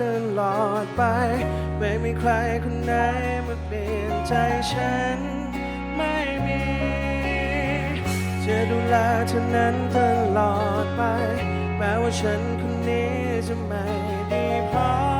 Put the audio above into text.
ตลอดไป ไม่มีใครคนไหนมาเปลี่ยนใจฉัน ไม่มีจะดูแลเธอนั้นตลอดไป แม้ว่าฉันคนนี้จะไม่ดีพอ